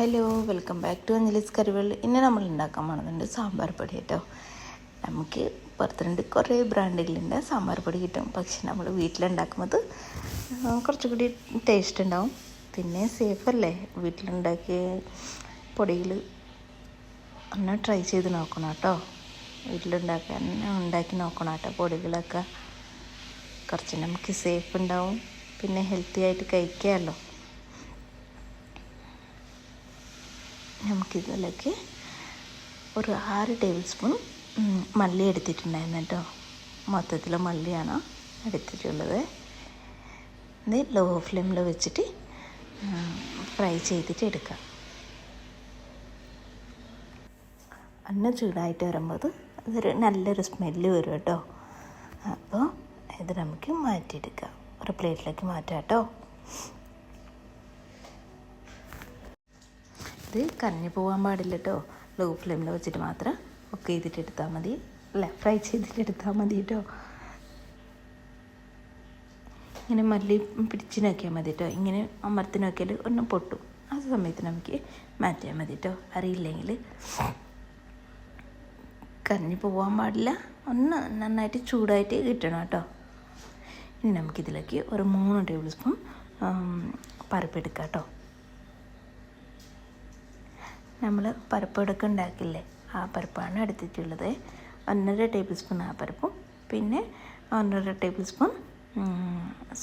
Hello welcome back to Anjali's curry world ഇന്ന് നമ്മൾ ഉണ്ടാക്കാൻ പോകുന്നുണ്ട് സാമ്പാർ പൊടി കേട്ടോ. നമുക്ക് പുറത്തുണ്ട് കുറേ ബ്രാൻഡുകളുണ്ട് സാമ്പാർ പൊടി കിട്ടും. പക്ഷെ നമ്മൾ വീട്ടിലുണ്ടാക്കുന്നത് കുറച്ചുകൂടി ടേസ്റ്റ് ഉണ്ടാവും. പിന്നെ സേഫ് അല്ലേ? വീട്ടിലുണ്ടാക്കിയ പൊടിയിൽ ഒന്ന് ട്രൈ ചെയ്ത് നോക്കണം കേട്ടോ. വീട്ടിലുണ്ടാക്കാൻ ഉണ്ടാക്കി നോക്കണം കേട്ടോ പൊടികളൊക്കെ. കുറച്ച് നമുക്ക് സേഫ് ഉണ്ടാവും. പിന്നെ ഹെൽത്തി ആയിട്ട് കഴിക്കാമല്ലോ. നമുക്കിതിലേക്ക് ഒരു ആറ് ടേബിൾ സ്പൂൺ മല്ലി എടുത്തിട്ടുണ്ടായിരുന്നു കേട്ടോ. മൊത്തത്തിൽ മല്ലിയാണ് എടുത്തിട്ടുള്ളത്. ഇത് ലോ ഫ്ലെയിമിൽ വെച്ചിട്ട് ഫ്രൈ ചെയ്തിട്ട് എടുക്കാം. എണ്ണ ചൂടായിട്ട് വരുമ്പോൾ അതൊരു നല്ലൊരു സ്മെല്ല് വരും കേട്ടോ. അപ്പോൾ ഇത് നമുക്ക് മാറ്റിയെടുക്കാം. ഒരു പ്ലേറ്റിലേക്ക് മാറ്റാം കേട്ടോ. ഇത് കരഞ്ഞു പോകാൻ പാടില്ല കേട്ടോ ലോ ഫ്ലെയിമിൽ വെച്ചിട്ട് മാത്രം കുക്ക് ചെയ്തിട്ട് എടുത്താൽ മതി. അല്ല? ഫ്രൈ ചെയ്തിട്ട് എടുത്താൽ മതി കേട്ടോ ഇങ്ങനെ മല്ലി പിടിച്ച് നോക്കിയാൽ മതി കേട്ടോ ഇങ്ങനെ അമർത്തി നോക്കിയാൽ ഒന്നും പൊട്ടും. ആ സമയത്ത് നമുക്ക് മാറ്റിയാൽ മതി കേട്ടോ അറിയില്ലെങ്കിൽ കരഞ്ഞു പോകാൻ പാടില്ല. ഒന്ന് നന്നായിട്ട് ചൂടായിട്ട് കിട്ടണം കേട്ടോ ഇനി നമുക്കിതിലേക്ക് ഒരു മൂന്ന് ടേബിൾ സ്പൂൺ പരിപ്പെടുക്കാം കേട്ടോ നമ്മൾ പരിപ്പടക്കം ഉണ്ടാക്കില്ലേ? ആ പരിപ്പാണ് എടുത്തിട്ടുള്ളത്. ഒന്നര ടേബിൾ സ്പൂൺ ആ പരിപ്പും പിന്നെ ഒന്നര ടേബിൾ സ്പൂൺ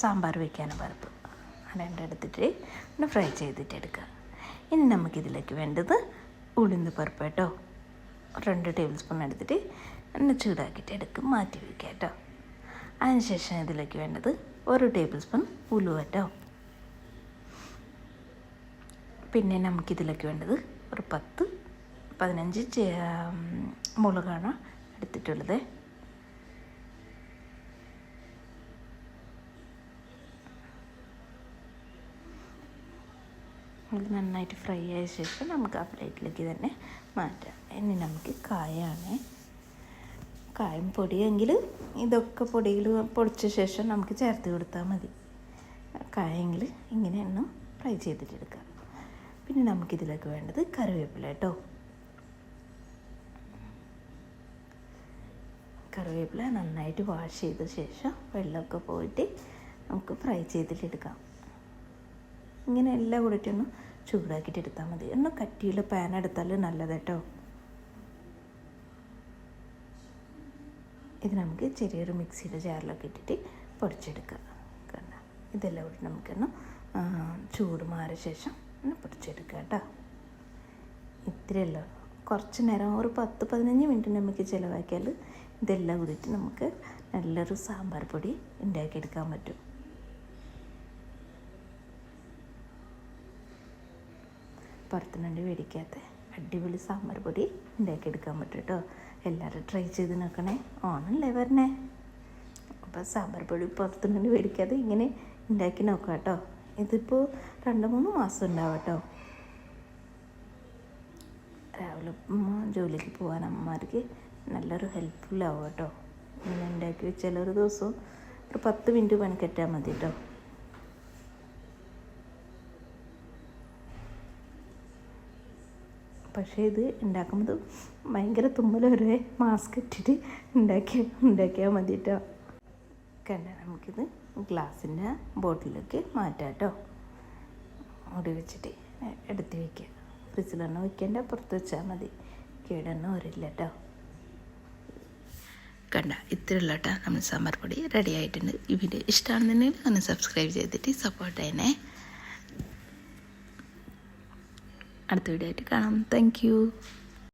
സാമ്പാർ വയ്ക്കാനും പരിപ്പ്. രണ്ടും എടുത്തിട്ട് ഒന്ന് ഫ്രൈ ചെയ്തിട്ട് എടുക്കുക. ഇനി നമുക്കിതിലേക്ക് വേണ്ടത് ഉഴുന്ന് പരിപ്പ് കേട്ടോ. രണ്ട് ടേബിൾ സ്പൂൺ എടുത്തിട്ട് ഒന്ന് ചൂടാക്കിയിട്ട് എടുക്കും മാറ്റി വയ്ക്കുക കേട്ടോ. അതിനുശേഷം ഇതിലേക്ക് വേണ്ടത് ഒരു ടേബിൾ സ്പൂൺ ഉലുവ കേട്ടോ. പിന്നെ നമുക്കിതിലേക്ക് വേണ്ടത് ഒരു പത്ത് പതിനഞ്ച് മുളകാണ് എടുത്തിട്ടുള്ളത്. നന്നായിട്ട് ഫ്രൈ ആയ ശേഷം നമുക്ക് ആ പ്ലേറ്റിലേക്ക് തന്നെ മാറ്റാം. ഇനി നമുക്ക് കായാണ്. കായം പൊടിയെങ്കിൽ ഇതൊക്കെ പൊടിയിൽ പൊടിച്ച ശേഷം നമുക്ക് ചേർത്ത് കൊടുത്താൽ മതി. കായെങ്കിൽ ഇങ്ങനെ എണ്ണം ഫ്രൈ ചെയ്തിട്ടെടുക്കാം പിന്നെ നമുക്കിതിലേക്ക് വേണ്ടത് കറിവേപ്പില കേട്ടോ. കറിവേപ്പില നന്നായിട്ട് വാഷ് ചെയ്ത ശേഷം വെള്ളമൊക്കെ പോയിട്ട് നമുക്ക് ഫ്രൈ ചെയ്തിട്ടെടുക്കാം ഇങ്ങനെ എല്ലാം കൂടിയിട്ടൊന്ന് ചൂടാക്കിയിട്ട് എടുത്താൽ മതി. ഒന്ന് കട്ടിയുള്ള പാൻ എടുത്താൽ നല്ലത് കേട്ടോ. ഇത് നമുക്ക് ചെറിയൊരു മിക്സിയുടെ ജാറിലൊക്കെ ഇട്ടിട്ട് പൊടിച്ചെടുക്കാം. കണ്ട? ഇതെല്ലാം കൂടി നമുക്കൊന്ന് ചൂട് മാറിയ ശേഷം ഒന്ന് പൊടിച്ചെടുക്കുക കേട്ടോ. ഇത്രയല്ലോ കുറച്ച് നേരം ഒരു പത്ത് പതിനഞ്ച് മിനിറ്റ് നമുക്ക് ചിലവാക്കിയാൽ ഇതെല്ലാം കൂടിയിട്ട് നമുക്ക് നല്ലൊരു സാമ്പാർ പൊടി ഉണ്ടാക്കിയെടുക്കാൻ പറ്റും. പുറത്തുനിന്നുണ്ട് മേടിക്കാത്ത അടിപൊളി സാമ്പാർ പൊടി ഉണ്ടാക്കിയെടുക്കാൻ പറ്റും കേട്ടോ. എല്ലാവരും ട്രൈ ചെയ്ത് നോക്കണേ. ഓണല്ലേ വരണേ? അപ്പോൾ സാമ്പാർ പൊടി പുറത്തുനിന്ന് മേടിക്കാതെ ഇങ്ങനെ ഉണ്ടാക്കി നോക്കാം കേട്ടോ. ഇതിപ്പോൾ രണ്ട് മൂന്ന് മാസം ഉണ്ടാവും കേട്ടോ രാവിലെ ജോലിക്ക് പോകാൻ അമ്മമാർക്ക് നല്ലൊരു ഹെൽപ്ഫുള്ളാവും കേട്ടോ. ഇങ്ങനെ ഉണ്ടാക്കി വെച്ചാൽ ഒരു ദിവസം ഒരു പത്ത് മിനിറ്റ് പണിക്കെറ്റാൽ മതി കേട്ടോ. പക്ഷേ ഇത് ഉണ്ടാക്കുമ്പോൾ ഭയങ്കര തുമ്മൽ വരെ മാസ്ക് ഇട്ടിട്ട് ഉണ്ടാക്കിയാൽ ഉണ്ടാക്കിയാൽ മതി കേട്ടോ. കണ്ട നമുക്കിത് ഗ്ലാസിന്റെ ബോട്ടിലേക്ക് മാറ്റാം കേട്ടോ മൂടി വെച്ചിട്ട് എടുത്ത് വയ്ക്കുക ഫ്രിഡ്ജിലെണ്ണ വയ്ക്കേണ്ട പുറത്ത് വെച്ചാൽ മതി. കേടെണ്ണ വരില്ല കേട്ടോ കണ്ട ഇത്രയുള്ള കേട്ടോ നമ്മൾ സാമ്പാർ പൊടി റെഡി ആയിട്ടുണ്ട്. ഈ വീഡിയോ ഇഷ്ടമാണെന്നുണ്ടെങ്കിൽ ഒന്ന് സബ്സ്ക്രൈബ് ചെയ്തിട്ട് സപ്പോർട്ട് ചെയ്യണേ. അടുത്ത വീഡിയോ ആയിട്ട് കാണാം. താങ്ക്